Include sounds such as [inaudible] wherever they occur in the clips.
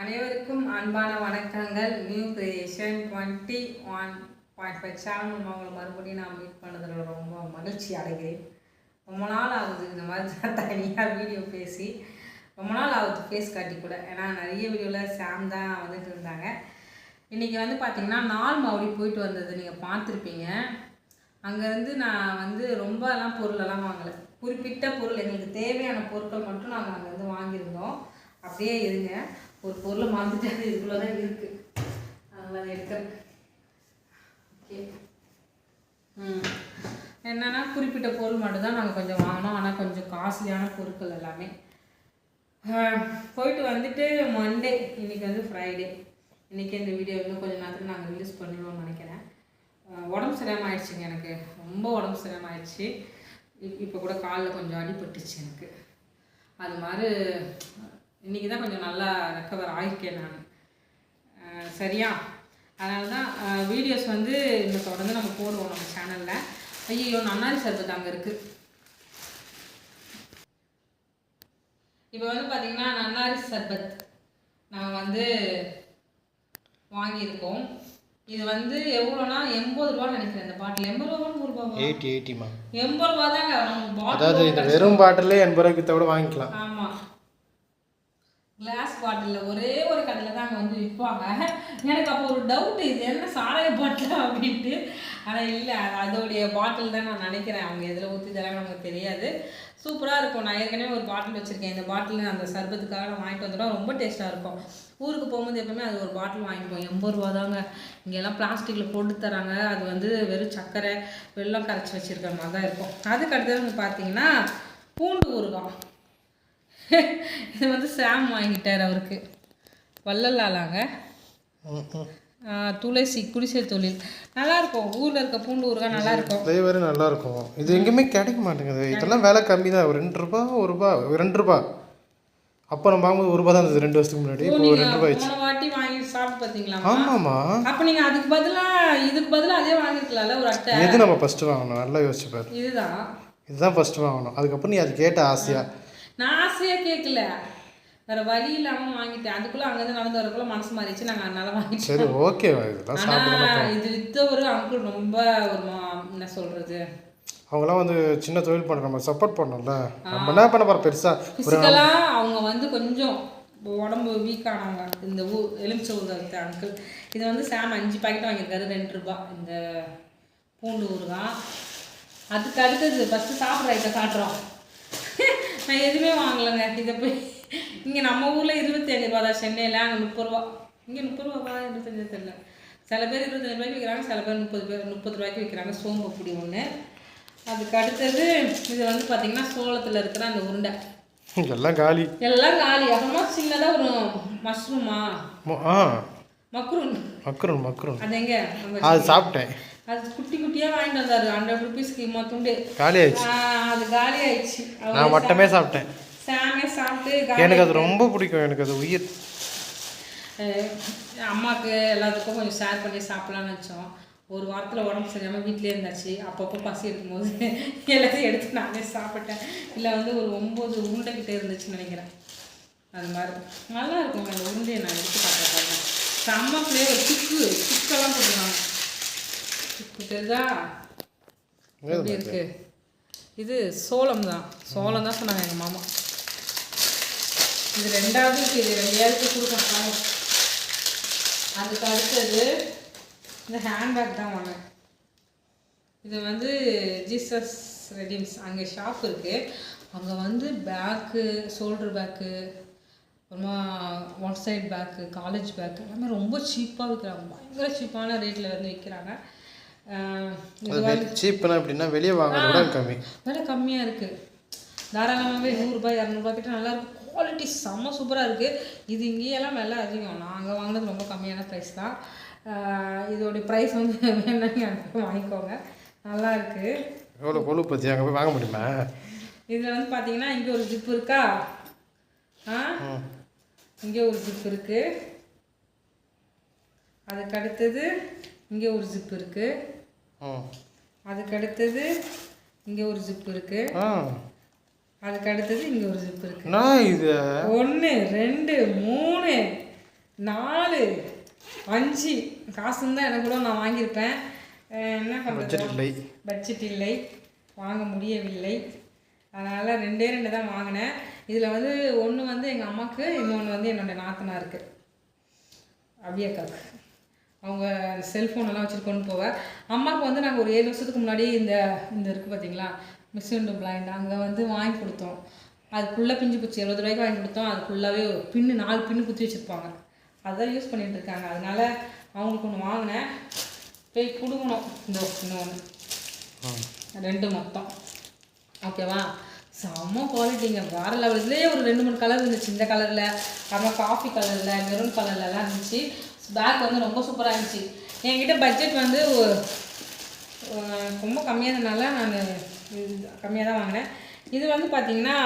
அனைவருக்கும் அன்பான வணக்கங்கள். New creation twenty one point five channel உங்களை மறுபடியும் நான் மீட் பண்ணதில் ரொம்ப மகிழ்ச்சி அடைகிறேன். ரொம்ப நாள் ஆகுது இந்த மாதிரி தான் தனியாக வீடியோ பேசி. ரொம்ப நாள் ஆகுது ஃபேஸ் காட்டி கூட. ஏன்னா நிறைய வீடியோவில் சாம் தான் வந்துட்டு இருந்தாங்க. இன்றைக்கி வந்து பார்த்திங்கன்னா நாள் மறுபடியும் போயிட்டு வந்தது நீங்கள் பார்த்துருப்பீங்க. அங்கேருந்து நான் வந்து ரொம்பலாம் பொருளெல்லாம் வாங்கலை. குறிப்பிட்ட பொருள் எங்களுக்கு தேவையான பொருட்கள் மட்டும் நாங்கள் அங்கேருந்து வாங்கியிருந்தோம். அப்படியே இருங்க. ஒரு பொருளை மறந்துட்டு அது இதுக்குள்ளே தான் இருக்குது அதனால் எடுக்கிறேன் ஓகே. ம். என்னன்னா குறிப்பிட்ட பொருள் மட்டும்தான் நாங்கள் கொஞ்சம் வாங்கினோம். ஆனால் கொஞ்சம் காஸ்ட்லியான பொருட்கள் எல்லாமே. போயிட்டு வந்துட்டு மண்டே இன்னைக்கு வந்து ஃப்ரைடே இன்றைக்கி இந்த வீடியோ இன்னும் கொஞ்சம் நேரத்தில் நாங்கள் ரிலீஸ் பண்ணிடுவோம்னு நினைக்கிறேன். உடம்பு சரியாம ஆயிடுச்சுங்க எனக்கு. ரொம்ப உடம்பு சரியாம ஆயிடுச்சு. இப்போ கூட காலில் கொஞ்சம் அடிபட்டுச்சு எனக்கு. அது மாதிரி இன்றைக்கி தான் கொஞ்சம் நல்லா ரெக்கவர் ஆகிருக்கேன் நான். சரியா? அதனால தான் வீடியோஸ் வந்து இந்த தொடர்ந்து நம்ம போடுவோம் நம்ம சேனலில் ஐயோ நன்னாரி சர்பத் அங்கே இருக்குது இப்போ வந்து பார்த்திங்கன்னா நன்னாரி சர்பத் நாங்கள் வந்து வாங்கியிருக்கோம். இது வந்து எவ்வளோனா எண்பது ரூபான்னு நினைக்கிறேன் இந்த பாட்டில். எண்பது ரூபா நூறு ரூபாவா எயிட்டி எயிட்டிமா எண்பது ரூபா தாங்க அதாவது இந்த வெறும் பாட்டிலே எண்பது ரூபாய்க்கு கூட வாங்கிக்கலாம். ஆமாம் கிளாஸ் பாட்டிலில் ஒரே ஒரு கடையில் தான் அங்கே வந்து விற்பாங்க. எனக்கு அப்போ ஒரு டவுட் இது என்ன சாராய பாட்டில் அப்படின்ட்டு. ஆனால் இல்லை அதோடைய பாட்டில் தான் நான் நினைக்கிறேன். அவங்க எதில் ஊற்றி தராங்க நமக்கு தெரியாது. சூப்பராக இருக்கும். நான் ஏற்கனவே ஒரு பாட்டில் வச்சுருக்கேன். இந்த பாட்டில் அந்த சர்பத்துக்காக நான் வாங்கிட்டு வந்துட்டோம் ரொம்ப டேஸ்ட்டாக இருக்கும். ஊருக்கு போகும்போது எப்பவுமே அது ஒரு பாட்டில் வாங்கிப்போம் எண்பது ரூபா தாங்க. இங்கெல்லாம் பிளாஸ்டிக்கில் போட்டு தராங்க. அது வந்து வெறும் சர்க்கரை வெல்லம் கரைச்சி வச்சுருக்கிற மாதிரி தான் இருக்கும். அதுக்கு அடுத்தது வந்து பார்த்தீங்கன்னா பூண்டு ஊறுகாய். இது வந்து சாம் வாங்கிட்டார் அவருக்கு. வள்ளலாலாங்க. துளசி குடிசை தொழில். நல்லா இருக்கும் ஊரில் இருக்க பூண்டு ஊறுகாய் நல்லா இருக்கும் ஃப்ளேவர் நல்லா இருக்கும் இது எங்கேயுமே கிடைக்க மாட்டேங்குது. இதெல்லாம் விலை கம்மி தான். ஒரு ரெண்டு ரூபா ஒரு ரூபா ரெண்டு ரூபா. அப்போ நம்ம வாங்கும்போது ஒரு ரூபா தான் இருந்தது ரெண்டு வருஷத்துக்கு முன்னாடி. இப்போ ரெண்டு ரூபாய் போன வாட்டி வாங்கி சாப்பிட்டு பார்த்தீங்களா ஆமாம்மா. அப்போ நீங்கள் அதுக்கு பதிலாக இதுக்கு பதிலாக அதே வாங்கிருக்கலாம்ல ஒரு அட்டை? எது நம்ம ஃபஸ்ட்டு வாங்கணும்? நல்லா யோசிச்சு பாரு. இதுதான். இதுதான் ஃபஸ்ட்டு வாங்கணும். அதுக்கப்புறம் நீ அது கேட்ட ஆசையா? நான் ஆசையாக கேட்கல. வேற வழி இல்லாமல் வாங்கிட்டேன். அதுக்குள்ளே அங்கேருந்து நடந்து வரக்குள்ள மனசு மாறிச்சு நாங்கள் அதனால வாங்கிட்டோம். சரி சாப்பிடணும் ஆனால் இது வித்தவர் அங்கிள் ரொம்ப ஒரு என்ன சொல்கிறது அவங்களாம் வந்து சின்ன தொழில் பண்ணுற நம்ம சப்போர்ட் பண்ணோம்ல. நம்ம என்ன பண்ண போகிறோம் பெருசாக ஃபிசிக்கலாக அவங்க வந்து கொஞ்சம் உடம்பு வீக் ஆனவங்க இந்த ஊ எலுமிச்சை ஊறுகாய் அங்கிள் இது வந்து சாம் அஞ்சு பாக்கெட் வாங்கியிருக்காரு. ரெண்டு ரூபா. இந்த பூண்டு ஊறுகாய் அதுக்கு அடுத்தது ஃபஸ்ட்டு சாப்பிட்ற ஐட்டம் காட்டுறோம். நான் எதுவுமே வாங்கலைங்க. இதை போய் இங்கே நம்ம ஊரில் இருபத்தஞ்சு ரூபா தான். சென்னையில் அங்கே முப்பது ரூபா. இங்கே முப்பது ரூபாவா இருபத்தஞ்சு தெரியல. சில பேர் இருபத்தஞ்சு ரூபாய்க்கு விற்கிறாங்க சில பேர் முப்பது பேர் முப்பது ரூபாய்க்கு விற்கிறாங்க சோம்பு பொடி ஒன்று அதுக்கு அடுத்தது இது வந்து பார்த்திங்கன்னா சோளத்தில் இருக்கிற அந்த உருண்டை. எல்லாம் காலி. எல்லாம் காலி. அப்புறமா சின்னதாக ஒரு மஷ்ரூமா. மக்ரூன். Macaroon macaroon. அது எங்க? அது சாப்பிட்டேன். அது குட்டி குட்டியாக வாங்கிட்டு வந்தாரு. ஹண்ட்ரட் ருபீஸ்க்கு மொத்துண்டு காலி ஆயிடுச்சு அது காலி ஆயிடுச்சு நான் மட்டுமே சாப்பிட்டேன். சாமே சாப்பிட்டு எனக்கு அது ரொம்ப பிடிக்கும். எனக்கு அது உயிர். அம்மாவுக்கு எல்லாத்துக்கும் கொஞ்சம் ஷேர் பண்ணி சாப்பிடலாம்னு வச்சோம் ஒரு வாரத்தில் உடம்பு சரியாமல் வீட்டிலே இருந்தாச்சு. அப்பப்போ பசி எடுக்கும்போது [laughs] எல்லாத்தையும் எடுத்து நானே சாப்பிட்டேன். இல்லை வந்து ஒரு ஒம்பது உருண்டைக்கிட்டே இருந்துச்சுன்னு நினைக்கிறேன். அது மாதிரி. நல்லா இருக்கும். அந்த உருண்டையை நான் எடுத்து பார்த்துருக்கேன் செம்ம ஃப்ளேவர் சுக்கு. சுக்கெல்லாம் போட்டுருக்காங்க. சுக்கு தெரியுதா? எப்படி இருக்கு? இது சோளம் தான். சோளம் தான் சொன்னாங்க எங்கள் மாமா. இது ரெண்டாவது. இது ரெண்டையாவது கொடுக்கணும். அதுக்கு அடுத்தது இந்த ஹேண்ட்பேக் தான் வாங்கினேன் இது வந்து ஜீசஸ் ரெடிம்ஸ் அங்கே ஷாப் இருக்குது அங்கே வந்து பேக்கு ஷோல்டர் பேக்கு அப்புறமா one side bag college bag எல்லாமே ரொம்ப சீப்பாக விற்கிறாங்க பயங்கர சீப்பான ரேட்டில் வந்து விற்கிறாங்க சீப்னா எப்படின்னா வெளியே வாங்குறத விட கம்மி. விலை கம்மியாக இருக்குது தாராளமாகவே நூறுரூபா இரநூறுபா கிட்ட நல்லா இருக்கு குவாலிட்டி செம்ம சூப்பராக இருக்குது இது இங்கேயெல்லாம் விலை அதிகம். நாங்கள் வாங்கினது ரொம்ப கம்மியான ப்ரைஸ் தான். இதோடைய ப்ரைஸ் வந்து வேணும்னா வாங்கிக்கோங்க. நல்லா இருக்குது எவ்வளோ கொழு பற்றி அங்கே போய் வாங்க முடியுமா? இதில் வந்து பார்த்தீங்கன்னா இங்கே ஒரு ஜிப் இருக்கா? ஆ இங்கே ஒரு ஜிப் இருக்குது அதுக்கு அடுத்தது இங்கே ஒரு ஜிப் இருக்குது ம். அதுக்கு அடுத்தது இங்கே ஒரு ஜிப் இருக்குது அதுக்கு அடுத்தது இங்கே ஒரு ஜிப் இருக்குது நான் இது? ஒன்று ரெண்டு மூணு நாலு அஞ்சு. காசு இருந்தால் எனக்கு கூட நான் வாங்கியிருப்பேன். என்ன பட்ஜெட் இல்லை. பட்ஜெட் இல்லை. வாங்க முடியவில்லை. அதனால் ரெண்டே ரெண்டு தான் வாங்கினேன். இதில் வந்து ஒன்று வந்து எங்கள் அம்மாவுக்கு இன்னொன்று வந்து என்னோட நாத்தனாருக்கு. அபியக்காக்கு அவங்க செல்ஃபோன் எல்லாம் வச்சுட்டு கொண்டு போவேன் அம்மாவுக்கு வந்து நாங்கள் ஒரு ஏழு வருஷத்துக்கு முன்னாடி இந்த இந்த இருக்குது பார்த்தீங்களா மிஸ் இண்டு பிளைண்ட் அங்கே வந்து வாங்கி கொடுத்தோம். அது ஃபுல்லாக பிஞ்சு போச்சு. எழுபது ரூபாய்க்கு வாங்கி கொடுத்தோம். அது ஃபுல்லாகவே பின்னு நாலு பின்னு குத்தி வச்சுருப்பாங்க. அதுதான் யூஸ் பண்ணிட்டு இருக்காங்க. அதனால அவங்களுக்கு ஒன்று வாங்கினேன். போய் கொடுக்கணும். இந்த இன்னொன்று ரெண்டு மொத்தம். ஓகேவா செம்ம குவாலிட்டிங்க வேறு லெவல் இதுலேயே ஒரு ரெண்டு மூணு கலர் இருந்துச்சு. இந்த கலரில் அப்புறம் காஃபி கலரில் மெரூன் கலர்லலாம் இருந்துச்சு. பேக் வந்து ரொம்ப சூப்பராக இருந்துச்சு. என்கிட்ட பட்ஜெட் வந்து ரொம்ப கம்மியானதுனால நான் கம்மியாக தான் வாங்கினேன். இது வந்து பார்த்தீங்கன்னா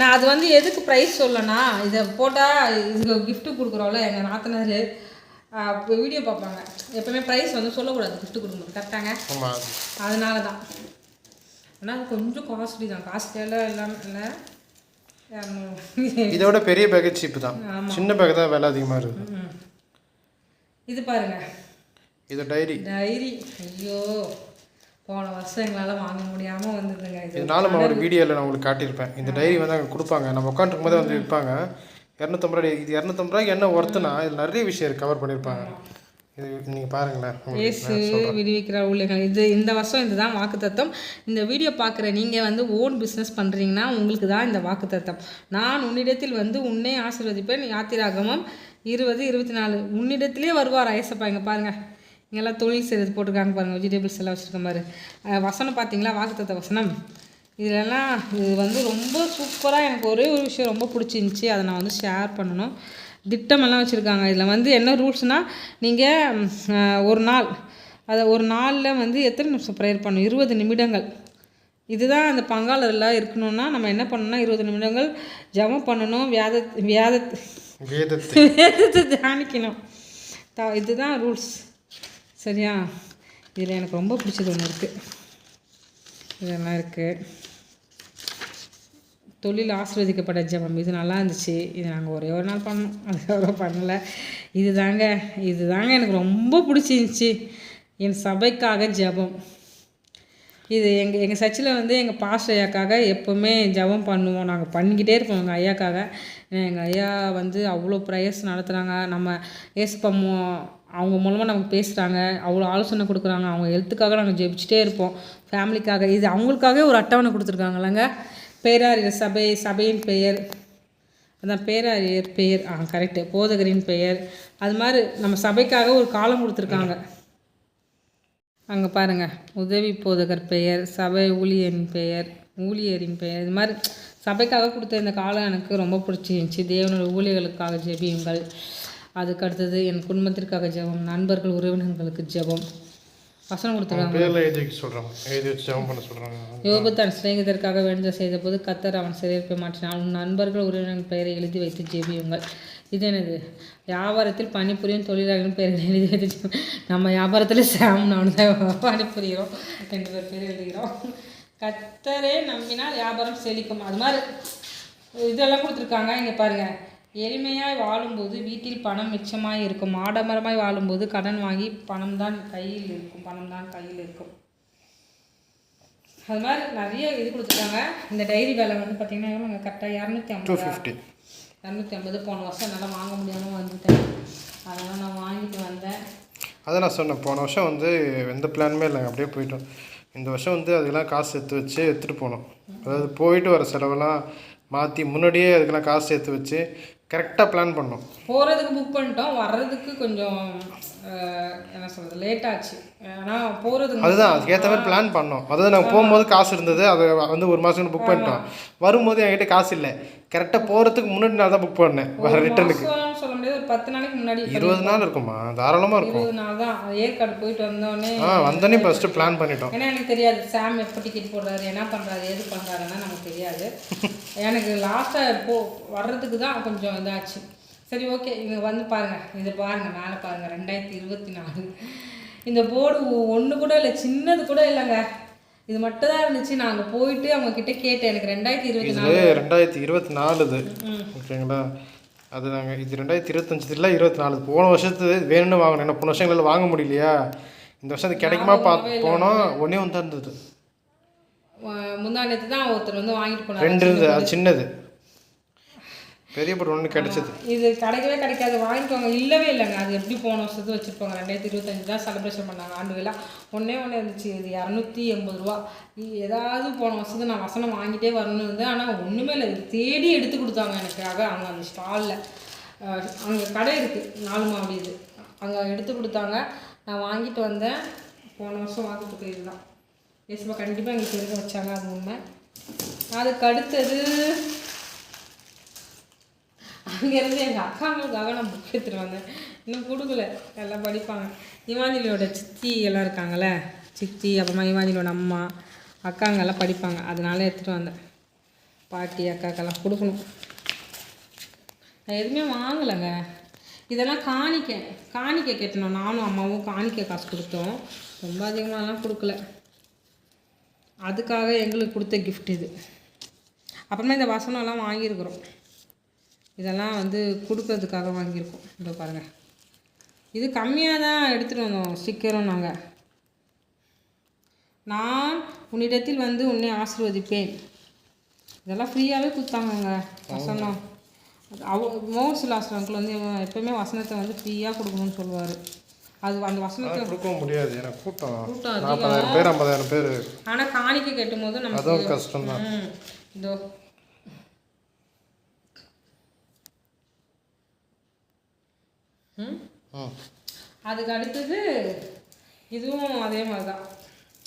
நான் அது வந்து எதுக்கு ப்ரைஸ் சொல்லனா இதை போட்டால் இது gift கொடுக்குறோம்ல எங்கள் நாத்தனார் வீடியோ பார்ப்பாங்க. எப்பவுமே ப்ரைஸ் வந்து சொல்லக்கூடாது gift கொடுக்கும்போது கரெக்டாங்க அதனால தான். ஆனால் அது கொஞ்சம் காஸ்ட்லி தான். காஸ்ட்லியெல்லாம் இல்லாமல் இல்லை. இதோட பெரிய பேக்கேஜ் சீப்பு தான். சின்ன பேக் தான் விலை அதிகமாக இருக்குது ம். இது பாருங்க. இது டைரி டைரி ஐயோ. போன வருஷம் எங்களால் வாங்க முடியாமல் வந்ததுங்க இது. இதனால நம்ம ஒரு வீடியோவில் நான் உங்களுக்கு காட்டியிருப்பேன். இந்த டைரி வந்து அங்கே கொடுப்பாங்க. நம்ம உட்காந்துருக்கும் போதே வந்து விற்பாங்க. இரநூத்தம்பது ரூபாய் இது இரநூத்தம்பது ரூபாய்க்கு என்ன ஒர்த்துனா இதில் நிறைய விஷயம் கவர் பண்ணியிருப்பாங்க. இது நீங்கள் பாருங்களேன். இயேசு விடுவிக்கிற ஊழியர்கள். இது இந்த வருஷம் இதுதான் வாக்குத்தத்தம். இந்த வீடியோ பார்க்குற நீங்கள் வந்து ஓன் பிஸ்னஸ் பண்ணுறீங்கன்னா உங்களுக்கு தான் இந்த வாக்குத்தத்தம். நான் உன்னிடத்தில் வந்து உன்னை ஆசீர்வதிப்பேன். யாத்திராகமம் இருபது இருபத்தி நாலு. உன்னிடத்திலே வருவார் ஐசப்பா இங்கே பாருங்கள் இங்கெல்லாம் தொழில் செய்கிறது போட்டிருக்காங்க பாருங்கள் வெஜிடபிள்ஸ் எல்லாம் வச்சுருக்க மாதிரி. அஹ் வசனம் பார்த்தீங்களா வாக்குத்தத்த வசனம். இதுலலாம் இது வந்து ரொம்ப சூப்பராக எனக்கு ஒரே ஒரு விஷயம் ரொம்ப பிடிச்சிருந்துச்சி. அதை நான் வந்து ஷேர் பண்ணணும். திட்டமெல்லாம் வச்சுருக்காங்க. இதில் வந்து என்ன ரூல்ஸ்னால் நீங்கள் ஒரு நாள் அதை ஒரு நாளில் வந்து எத்தனை நிமிஷம் ப்ரேயர் பண்ணணும்? இருபது நிமிடங்கள். இதுதான் அந்த பங்காளரில் இருக்கணும்னா நம்ம என்ன பண்ணணும்னா இருபது நிமிடங்கள் ஜெபம் பண்ணணும் வியாத வியாத வேதத்தை. [laughs] தியானிக்கணும். த இதுதான் ரூல்ஸ் சரியா? இதில் எனக்கு ரொம்ப பிடிச்சது ஒன்று இருக்குது இதெல்லாம் இருக்குது தொழில் ஆசீர்வதிக்கப்பட்ட ஜெபம். இது நல்லா இருந்துச்சு. இது நாங்கள் ஒரே ஒரு நாள் பண்ணோம். [laughs] அதுக்கப்புறம் பண்ணலை. இது தாங்க இது தாங்க எனக்கு ரொம்ப பிடிச்சிருந்துச்சி. என் சபைக்காக ஜெபம். இது எங்கள் எங்கள் சர்ச்சில் வந்து எங்கள் பாஸ்டர் ஐயாக்காக எப்போவுமே ஜெபம் பண்ணுவோம். நாங்கள் பண்ணிக்கிட்டே இருப்போம். எங்கள் ஐயாக்காக. எங்கள் ஐயா வந்து அவ்வளோ ப்ரேயர்ஸ் நடத்துகிறாங்க நம்ம ஏசப்பா மூ அவங்க மூலமாக நமக்கு பேசுகிறாங்க அவ்வளோ ஆலோசனை கொடுக்குறாங்க அவங்க ஹெல்த்துக்காக நாங்கள் ஜெபிச்சுட்டே இருப்போம். ஃபேமிலிக்காக இது அவங்களுக்காகவே ஒரு அட்டவணை கொடுத்துருக்காங்களாங்க பேராரியர் சபை சபையின் பெயர். அதான் பேராரியர் பெயர். ஆ கரெக்டு போதகரின் பெயர். அது மாதிரி நம்ம சபைக்காக ஒரு காலம் கொடுத்துருக்காங்க. அங்கே பாருங்கள் உதவி போதகர் பெயர் சபை ஊழியரின் பெயர் ஊழியரின் பெயர். இது மாதிரி சபைக்காக கொடுத்த இந்த காலம் எனக்கு ரொம்ப பிடிச்சிருந்துச்சி. தேவனோட ஊழியர்களுக்காக ஜெபியுங்கள். அதுக்கு அடுத்தது என் குடும்பத்திற்காக ஜெபம் நண்பர்கள் உறவினர்களுக்கு ஜெபம். வசனம் கொடுத்துருக்காங்க. யோபு தன் சிநேகிதற்காக வேண்ட செய்தபோது கத்தர் அவன் சிறையிருப்பை மாற்றினான் உன் நண்பர்கள் உறவினர்கள் பெயரை எழுதி வைத்து ஜெபியுங்கள். இது என்னது? வியாபாரத்தில் பணிபுரியும் தொழிலாளர்களின் பெயரை எழுதி வைத்து நம்ம வியாபாரத்தில் சாம் நான் தான் பணிபுரிகிறோம் ரெண்டு பேர் பேர் எழுதுகிறோம். கத்தரே நம்பினால் வியாபாரம் செழிக்கும். அது மாதிரி இதெல்லாம் கொடுத்துருக்காங்க. இங்கே பாருங்க. எளிமையாய் வாழும்போது வீட்டில் பணம் மிச்சமாய் இருக்கும். ஆடம்பரமாய் வாழும்போது கடன் வாங்கி பணம் தான் கையில் இருக்கும். பணம் தான் கையில் இருக்கும். அது மாதிரி நிறைய இது கொடுத்துருக்காங்க. இந்த டைரி வேலை வந்து பார்த்தீங்கன்னா எவ்வளோங்க கரெக்டாக இரநூத்தி ஐம்பது இரநூத்தி ஐம்பது போன வருஷம் என்னால் வாங்க முடியாமல் வந்துட்டேன். அதனால் நான் வாங்கிட்டு வந்தேன். அதை நான் சொன்னேன். போன வருஷம் வந்து எந்த பிளானுமே இல்லைங்க அப்படியே போயிட்டோம். இந்த வருஷம் வந்து அதுக்கெல்லாம் காசு எடுத்து வச்சு எடுத்துகிட்டு போனோம். அதாவது போயிட்டு வர செலவெல்லாம் மாற்றி முன்னாடியே அதுக்கெல்லாம் காசு எடுத்து வச்சு கரெக்டாக பிளான் பண்ணோம். போகிறதுக்கு புக் பண்ணிட்டோம். வர்றதுக்கு கொஞ்சம் என்ன சொல்கிறது லேட் ஆச்சு. ஏன்னா போகிறதுக்கு அதுதான் அதுக்கேற்ற மாதிரி பிளான் பண்ணோம். அதாவது நாங்கள் போகும்போது காசு இருந்தது. அதை வந்து ஒரு மாதம் புக் பண்ணிட்டோம். வரும்போது என்கிட்ட காசு இல்லை. கரெக்டாக போகிறதுக்கு முன்னாடி நாள் தான் புக் பண்ணேன். வர ரிட்டர்னுக்கு பத்து நாளைக்கு முன்னாடி இருபது நாள் இருக்குமா தாராளமாக இருக்கும். இருபது நாள் தான். ஏற்காடு போயிட்டு வந்தோடனே ஆ வந்தோடனே ஃபஸ்ட்டு பிளான் பண்ணிட்டோம். ஏன்னா எனக்கு தெரியாது சாம் எப்போ டிக்கெட் போடுறாரு என்ன பண்ணுறாரு எது பண்ணுறாருன்னா நமக்கு தெரியாது. [laughs] எனக்கு லாஸ்ட்டாக போ வர்றதுக்கு தான் கொஞ்சம் இதாச்சு. சரி ஓகே இங்கே வந்து பாருங்கள் இதை பாருங்கள் மேலே பாருங்கள் ரெண்டாயிரத்தி இருபத்தி நாலு. இந்த போர்டு ஒன்று கூட இல்லை சின்னது கூட இல்லைங்க. இது மட்டும் தான் இருந்துச்சு. நான் அங்கே போயிட்டு அவங்க கிட்ட கேட்டேன். எனக்கு ரெண்டாயிரத்தி இருபத்தி நாலு. ரெண்டாயிரத்தி இருபத்தி நாலுது. ஓகேங்களா? அது நாங்கள் இது ரெண்டாயிரத்தி இருபத்தஞ்சு இல்லை இருபத்தி நாலு போன வருஷத்து வேணும்னு வாங்கினோம். ஏன்னா போன வருஷங்களில் வாங்க முடியலையா? இந்த வருஷம் அது கிடைக்குமா பார்த்து போனோம். ஒன்றே ஒன்று தான் இருந்தது முந்தாண்டத்து தான் ஒருத்தர் வந்து வாங்கிட்டு போனார். ரெண்டு இருந்தது. அது சின்னது. பெரிய பொருள் ஒன்று கிடைச்சது. இது கிடைக்கவே கிடைக்காது. வாங்கிக்கோங்க. இல்லவே இல்லைங்க. அது எப்படி போன வருஷத்து வச்சுருப்பாங்க. ரெண்டாயிரத்தி இருபத்தஞ்சு தான் செலிப்ரேஷன் பண்ணாங்க. ஆண்டு விழா ஒன்றே ஒன்று இருந்துச்சு. இது இரநூத்தி எண்பது ரூபா. ஏதாவது போன வருஷத்து நான் வசனம் வாங்கிட்டே வரணும்னு இருந்தேன். ஆனால் ஒன்றுமே இல்லை. இது தேடி எடுத்து கொடுத்தாங்க எனக்காக. அவங்க அந்த ஸ்டாலில் அங்கே கடை இருக்குது நாலு மாவடி இது. அங்கே எடுத்து கொடுத்தாங்க. நான் வாங்கிட்டு வந்தேன். போன வருஷம் வாங்கிட்டு இதுதான். ஏசுப்பா கண்டிப்பாக எங்களுக்கு இருக்க வச்சாங்க. அது உண்மை. அதுக்கு அடுத்தது அங்கேருந்து எங்கள் அக்காங்களுக்காக நான் புக் எடுத்துகிட்டு வந்தேன். இன்னும் கொடுக்கல. எல்லாம் படிப்பாங்க. இமாஞ்சலியோட சித்தி எல்லாம் இருக்காங்களே சித்தி அப்புறமா இமாஞ்சலியோட அம்மா அக்காங்கெல்லாம் படிப்பாங்க. அதனால எடுத்துகிட்டு வந்தேன். பாட்டி அக்காக்கெல்லாம் கொடுக்கணும். நான் எதுவுமே வாங்கலைங்க. இதெல்லாம் காணிக்க காணிக்க கட்டணும். நானும் அம்மாவும் காணிக்க காசு கொடுத்தோம். ரொம்ப அதிகமாகலாம் கொடுக்கல. அதுக்காக எங்களுக்கு கொடுத்த கிஃப்ட் இது. அப்புறமா இந்த வசனம்லாம் வாங்கியிருக்கிறோம். இதெல்லாம் வந்து கொடுக்கறதுக்காக வாங்கியிருக்கோம். இதோ பாருங்கள் இது கம்மியாக தான் எடுத்துகிட்டு வந்தோம். ஸ்டிக்கரும் நாங்கள் நான் உன்னிடத்தில் வந்து உன்னை ஆசீர்வதிப்பேன். இதெல்லாம் ஃப்ரீயாகவே கொடுத்தாங்கங்க. வசனம். அவ மோகன் சுல்லாஸ்வர் அங்கிள் வந்து எப்பவுமே வசனத்தை வந்து ஃப்ரீயாக கொடுக்கணும்னு சொல்லுவார். அது அந்த வசனத்தை கொடுக்கவும் முடியாது. ஏன்னா கூட்டம். கூட்டம் அதிகம். பேர் ஐம்பதாயிரம் பேர். ஆனால் காணிக்கை கட்டும் போது நமக்கு அதுவும் கஷ்டம்தான். ம். இதோ ம் ம் அதுக்கு அடுத்தது இதுவும் அதே மாதிரி தான்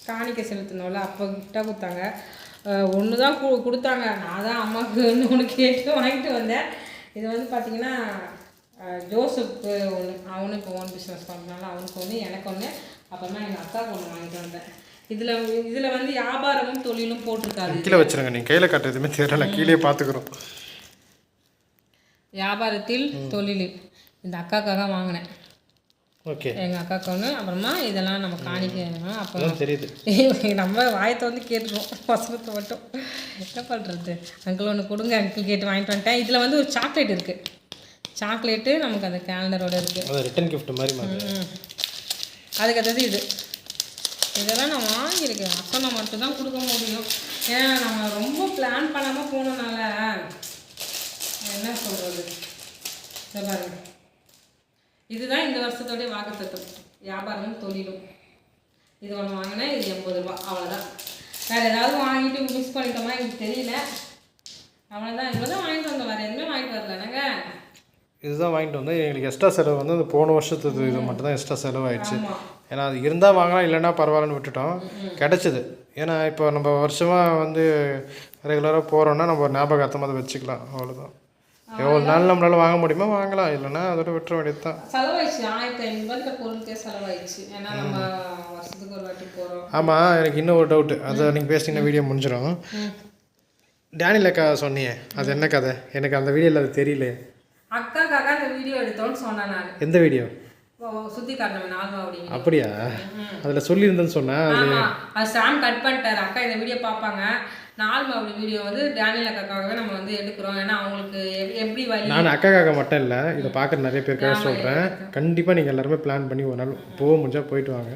காணிக்கை செலுத்தணும்ல அப்போ கிஃப்டாக கொடுத்தாங்க. ஒன்று தான் கு கொடுத்தாங்க. நான் தான் அம்மாவுக்கு ஒன்று கேட்டு வாங்கிட்டு வந்தேன். இது வந்து பார்த்தீங்கன்னா ஜோசப்க்கு ஒன்று அவனுக்கு ஓன் பிஸ்னஸ் பண்ணுறனால அவனுக்கு ஒன்று எனக்கு ஒன்று அப்புறமா எங்கள் அக்காவுக்கு ஒன்று வாங்கிட்டு வந்தேன். இதில் இதில் வந்து வியாபாரமும் தொழிலும் போட்டிருக்காது கீழே வச்சிருங்க. நீங்கள் கையில் காட்ட எதுவுமே தெரியல. கீழே பார்த்துக்குறோம் வியாபாரத்தில் தொழிலில். இந்த அக்காக்காக வாங்கினேன். ஓகே. எங்கள் அக்காவுக்கு ஒன்று அப்புறமா இதெல்லாம் நம்ம காணிக்கணும் அப்போ அதான் தெரியுது. [laughs] நம்ம வாயத்தை வந்து கேட்டுருவோம். வசனத்தை மட்டும். என்ன பண்ணுறது அங்கிள் ஒன்று கொடுங்க அங்கிள் கேட்டு வாங்கிட்டு வந்துட்டேன். இதில் வந்து ஒரு சாக்லேட் இருக்குது சாக்லேட்டு நமக்கு அந்த கேலண்டரோட இருக்குது ரிட்டன் gift மாதிரி அதுக்கு அடுத்தது இது. இதெல்லாம் நான் வாங்கியிருக்கேன். வசனம் மட்டும்தான் கொடுக்க முடியும். ஏன்னா நம்ம ரொம்ப பிளான் பண்ணாமல் போனனால. என்ன சொல்கிறது இதை பாருங்க. இதுதான் இந்த வருஷத்தோடைய வாக்குத்தத்தம். வியாபாரமும் தொழிலும். இது ஒன்று வாங்கினேன் இது எண்பது ரூபா அவ்வளோதான் வேறு ஏதாவது வாங்கிட்டு மிஸ் பண்ணிட்டோமா எனக்கு தெரியல. அவ்வளோதான் இவ்வளோ தான் வாங்கிட்டு வந்தோம். வேறு எதுவுமே வாங்கிட்டு வரல. என்னங்க? இதுதான் வாங்கிட்டு வந்தேன் எங்களுக்கு எக்ஸ்ட்ரா செலவு வந்து அந்த போன வருஷத்து இது மட்டும் தான் எக்ஸ்ட்ரா செலவாயிடுச்சு ஆமாம் ஏன்னா அது இருந்தால் வாங்கலாம் இல்லைன்னா பரவாயில்லன்னு விட்டுட்டோம். கிடச்சிது. ஏன்னா இப்போ நம்ம வருஷமாக வந்து ரெகுலராக போகிறோன்னா நம்ம ஒரு ஞாபகார்த்தமாக அதை வச்சுக்கலாம். அவ்வளோதான் எவ்வளோ நாள் நம்மளால வாங்க முடியுமோ வாங்கலாம். இல்லைன்னா அதோட விட்டுற வேண்டியது தான் செலவாயிடுச்சு ஆயிரத்தி ஐநூறுபாய்க்கு பொருளுக்கே செலவாயிடுச்சு. ஏன்னா நம்ம வருஷத்துக்கு ஒரு வாட்டி போகிறோம் ஆமாம் எனக்கு இன்னும் ஒரு டவுட்டு அதை நீங்கள் பேசிங்கன்னா வீடியோ முடிஞ்சிடும். டேனியில் அக்கா சொன்னியே அது என்ன கதை? எனக்கு அந்த வீடியோவில் அது தெரியல. அக்காக்காக அந்த வீடியோ எடுத்தோன்னு சொன்னேன் நான். எந்த வீடியோ சுற்றி காட்டினவன் நால்மாவடி அப்படியா? அதில் சொல்லியிருந்தேன்னு சொன்னேன் அது சாம் கட் பண்ணிட்டாரு. அக்கா இந்த வீடியோ பார்ப்பாங்க. நாலு மாவடி வீடியோ வந்து டேனியல் அக்காக்காகவே நம்ம வந்து எடுக்கிறோம். ஏன்னா அவங்களுக்கு எப்- எப்படி வழி நான் அக்காக்காக மட்டும் இல்லை இதை பார்க்குற நிறைய பேருக்காக சொல்கிறேன் கண்டிப்பாக நீங்கள் எல்லாருமே பிளான் பண்ணி ஒரு நாள் போக முடிஞ்சால் போயிட்டு வாங்க.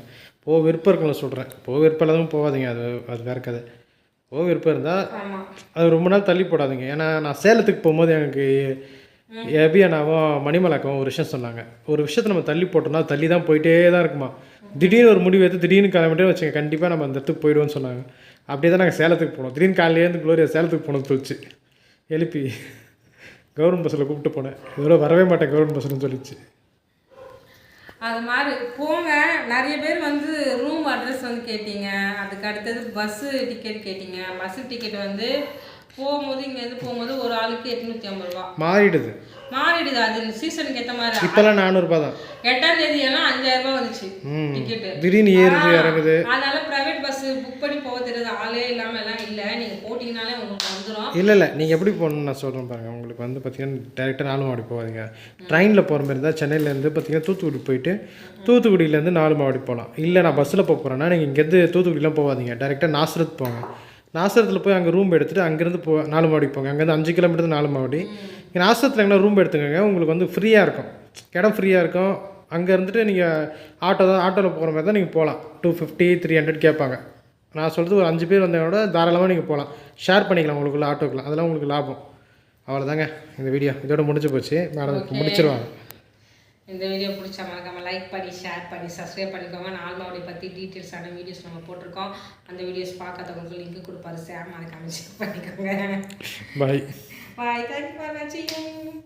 போக விருப்பம் இருக்கவங்கள சொல்கிறேன் போக விருப்பம் இல்லாதவங்க போகாதீங்க அது அது வேற கதை. போக விருப்பம் இருந்தால் அது ரொம்ப நாள் தள்ளி போடாதீங்க. ஏன்னா நான் சேலத்துக்கு போகும்போது எனக்கு எபி அண்ணாவும் மணிமலாக்கவும் ஒரு விஷயம் சொன்னாங்க. ஒரு விஷயத்தை நம்ம தள்ளி போட்டோம்னா தள்ளி தான் போயிட்டே தான் இருக்குமா? திடீர்னு ஒரு முடிவு எடுத்து திடீர்னு கிளம்பிட்டே வச்சுங்க கண்டிப்பாக நம்ம அந்த இடத்துக்கு போயிடுவோம்னு சொன்னாங்க. அப்படியே தான் நாங்கள் சேலத்துக்கு போனோம். திடீர்னு காலையிலேருந்து குளோரியா சேலத்துக்கு போனது சொல்லிச்சு. எழுப்பி கவர்மெண்ட் பஸ்ஸில் கூப்பிட்டு போனேன். இதோட வரவே மாட்டேன் கவர்மெண்ட் பஸ்ஸுன்னு சொல்லிச்சு. அது மாதிரி போங்க. நிறைய பேர் வந்து ரூம் அட்ரஸ் வந்து கேட்டீங்க. அதுக்கு அடுத்தது பஸ்ஸு டிக்கெட் கேட்டீங்க. பஸ்ஸு டிக்கெட் வந்து போகும்போது இங்கேருந்து போகும்போது ஒரு ஆளுக்கு எட்நூற்றி ஐம்பது ரூபா. மாறிடுது. மாறிடுது. அது சீசனுக்கு ஏற்ற மாதிரி இப்போல்லாம் நானூறுபா தான். எட்டாம் தேதி எல்லாம் அஞ்சாயிரம் ரூபாய் வந்துச்சு டிக்கெட்டு திடீர்னு ஏறுது இறங்குது. அதனால பிரைவேட் பஸ் புக் பண்ணி போக தெரியாது. ஆளே இல்லாம எல்லாம் இல்ல. நீங்க போட்டீங்கனாலே உங்களுக்கு வந்துடும் இல்லை இல்லை. நீங்கள் எப்படி போகணும்னு நான் சொல்கிறேன் பாருங்கள் உங்களுக்கு வந்து பார்த்தீங்கன்னா டேரெக்டாக நாலு மாவடி போகாதீங்க. ட்ரெயினில் போகிற மாதிரி இருந்தால் சென்னையிலேருந்து பார்த்தீங்கன்னா தூத்துக்குடி போயிட்டு தூத்துக்குடியிலேருந்து நாலு மாவடி போகலாம் இல்லை நான் பஸ்ஸில் போக போகிறேன்னா நீங்கள் இங்கேருந்து தூத்துக்குடிலாம் போகாதீங்க. டேரெக்டாக நாசரத் போங்க. நாசரத்தில் போய் அங்கே ரூம் எடுத்துகிட்டு அங்கேருந்து போ நாலு மாவடி போங்க. அங்கேருந்து அஞ்சு கிலோமீட்டர் நாலு மாவடி இங்கே நாசரத்தில் எங்கன்னா ரூம் எடுத்துக்கோங்க. உங்களுக்கு வந்து ஃப்ரீயாக இருக்கும். இடம் ஃப்ரீயாக இருக்கும். அங்கே இருந்துட்டு நீங்கள் ஆட்டோ தான் ஆட்டோவில் போகிற மாதிரி தான் நீங்கள் போகலாம் டூ ஃபிஃப்டி த்ரீ ஹண்ட்ரட் கேட்பாங்க. நான் சொல்கிறது ஒரு அஞ்சு பேர் வந்தவங்க தாராளமாக நீங்கள் போகலாம் ஷேர் பண்ணிக்கலாம் உங்களுக்குள்ள ஆட்டோக்கெலாம் அதெல்லாம் உங்களுக்கு லாபம். அவ்வளோதாங்க இந்த வீடியோ இதோட முடிஞ்சு போச்சு. மேடம் முடிச்சிருவாங்க. இந்த வீடியோ பிடிச்சா மறக்காம லைக் பண்ணி ஷேர் பண்ணி சப்ஸ்கிரைப் பண்ணிக்கோங்க. நால்மாவடி பற்றி டீட்டெயில்ஸான வீடியோஸ் நம்ம போட்டிருக்கோம். அந்த வீடியோஸ் பார்க்காதவங்களுக்கு லிங்க் கொடுப்பாரு. சார் மறக்காம செக் பண்ணிக்கோங்க. பாய் பாய் தேங்க்யூ ஃபார் வாட்சிங்